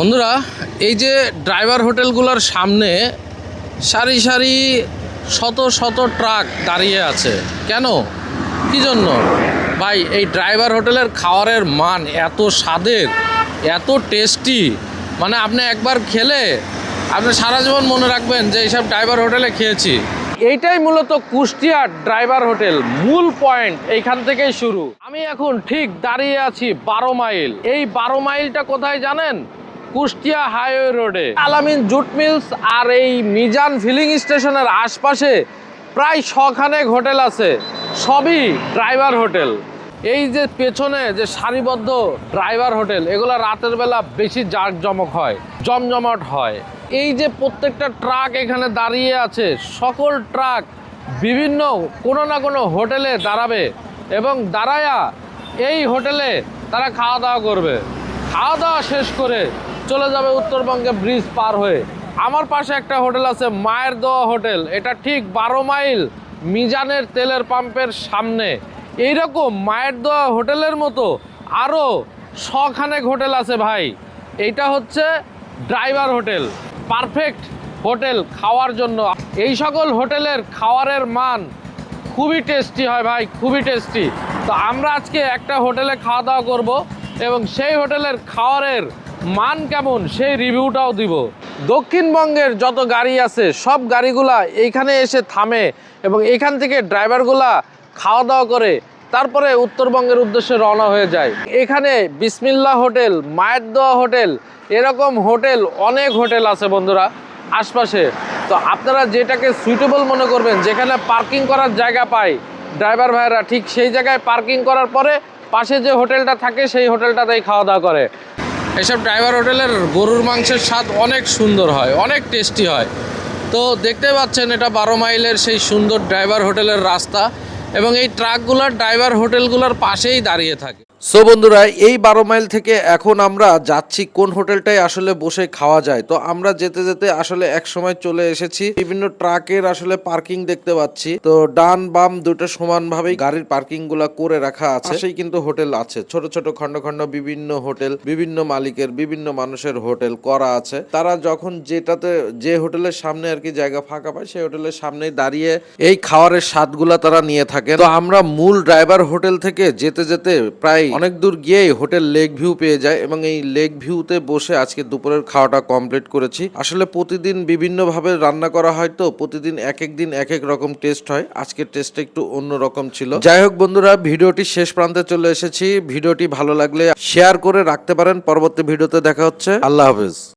বন্ধুরা, এই যে ড্রাইভার হোটেলগুলোর সামনে সারি সারি শত শত ট্রাক দাঁড়িয়ে আছে। কেন? কি জন্য? ভাই, এই ড্রাইভার হোটেলের খাওয়ারের মান এত স্বাদের, এত টেস্টি। মানে আপনি একবার খেলে আপনি সারা জীবন মনে রাখবেন যে এইসব ড্রাইভার হোটেলে খেয়েছি। এইটাই মূলত কুষ্টিয়ার ড্রাইভার হোটেল, মূল পয়েন্ট এইখান থেকেই শুরু। আমি এখন ঠিক দাঁড়িয়ে আছি বারো মাইল। এই বারো মাইলটা কোথায় জানেন? কুষ্টিয়া হাইওয়ে রোডে। আলামিন জুট মিলস আর এই মিজান ফিলিং স্টেশনের আশপাশে প্রায় শখানেক হোটেল আছে। সবই ড্রাইভার হোটেল। এই যে পেছনে যে সারিবদ্ধ ড্রাইভার হোটেল, এগুলো রাতের বেলা বেশি জাঁকজমক হয়, জমজমাট হয়। এই যে প্রত্যেকটা ট্রাক এখানে দাঁড়িয়ে আছে, সকল ট্রাক বিভিন্ন কোনো না কোনো হোটেলে দাঁড়াবে এবং দাঁড়ায়া এই হোটেলে তারা খাওয়া দাওয়া করবে। খাওয়া দাওয়া শেষ করে চলে যাবে উত্তরবঙ্গে ব্রিজ পার হয়ে। আমার পাশে একটা হোটেল আছে, মায়ের দোয়া হোটেল। এটা ঠিক বারো মাইল মিজানের তেলের পাম্পের সামনে। এইরকম মায়ের দোয়া হোটেলের মতো আরও শখানেক হোটেল আছে ভাই। এইটা হচ্ছে ড্রাইভার হোটেল, পারফেক্ট হোটেল খাওয়ার জন্য। এই সকল হোটেলের খাওয়ারের মান খুবই টেস্টি হয় ভাই, খুবই টেস্টি। তো আমরা আজকে একটা হোটেলে খাওয়া দাওয়া করব এবং সেই হোটেলের খাওয়ারের মান কেমন, সেই রিভিউটাও দিব। দক্ষিণবঙ্গের যত গাড়ি আছে, সব গাড়িগুলা এইখানে এসে থামে এবং এখান থেকে ড্রাইভারগুলা খাওয়া দাওয়া করে তারপরে উত্তরবঙ্গের উদ্দেশ্যে রওনা হয়ে যায়। এখানে বিসমিল্লা হোটেল, মায়ের দোয়া হোটেল, এরকম হোটেল, অনেক হোটেল আছে বন্ধুরা, আশপাশে। তো আপনারা যেটাকে সুইটেবল মনে করবেন, যেখানে পার্কিং করার জায়গা পায় ড্রাইভার ভাইরা ঠিক সেই জায়গায় পার্কিং করার পরে পাশে যে হোটেলটা থাকে, সেই হোটেলটাতেই খাওয়া দাওয়া করে। এসব ড্রাইভার হোটেলের গরুর মাংসের স্বাদ অনেক সুন্দর হয়, অনেক টেস্টি হয়। তো দেখতে পাচ্ছেন এটা বারো মাইলের সেই সুন্দর ড্রাইভার হোটেলের রাস্তা এবং এই ট্রাকগুলোর ড্রাইভার হোটেলগুলোর পাশেই দাঁড়িয়ে থাকে। সো বন্ধুরা, এই বারো মাইল থেকে এখন আমরা যাচ্ছি কোন হোটেলটায় আসলে বসে খাওয়া যায়। তো আমরা যেতে যেতে আসলে এক সময় চলে এসেছি। বিভিন্ন ট্রাকের আসলে পার্কিং দেখতে পাচ্ছি। তো ডান বাম দুটো সমানভাবেই গাড়ির পার্কিংগুলা করে রাখা আছে। সেই কিন্তু হোটেল আছে। ছোট ছোট খন্ড খন্ড বিভিন্ন হোটেল, বিভিন্ন মালিকের, বিভিন্ন মানুষের হোটেল করা আছে। তারা যখন যেটাতে, যে হোটেলের সামনে আর কি জায়গা ফাঁকা পায়, সেই হোটেলের সামনে দাঁড়িয়ে এই খাওয়ারের স্বাদগুলা তারা নিয়ে থাকে। তো আমরা মূল ড্রাইভার হোটেল থেকে যেতে যেতে প্রায় অনেক দূর গিয়েই হোটেল লেক ভিউ পেয়ে যায় এবং এই লেক ভিউতে বসে আজকে দুপুরের খাওয়াটা কমপ্লিট করেছি। আসলে প্রতিদিন বিভিন্ন ভাবে রান্না করা হয় তো, প্রতিদিন এক এক দিন এক এক রকম টেস্ট হয়। আজকের টেস্টটা একটু অন্য রকম ছিল। যাই হোক বন্ধুরা, ভিডিওটি শেষ প্রান্তে চলে এসেছি। ভিডিওটি ভালো লাগলে শেয়ার করে রাখতে পারেন। পরবর্তী ভিডিওতে দেখা হচ্ছে। আল্লাহ হাফেজ।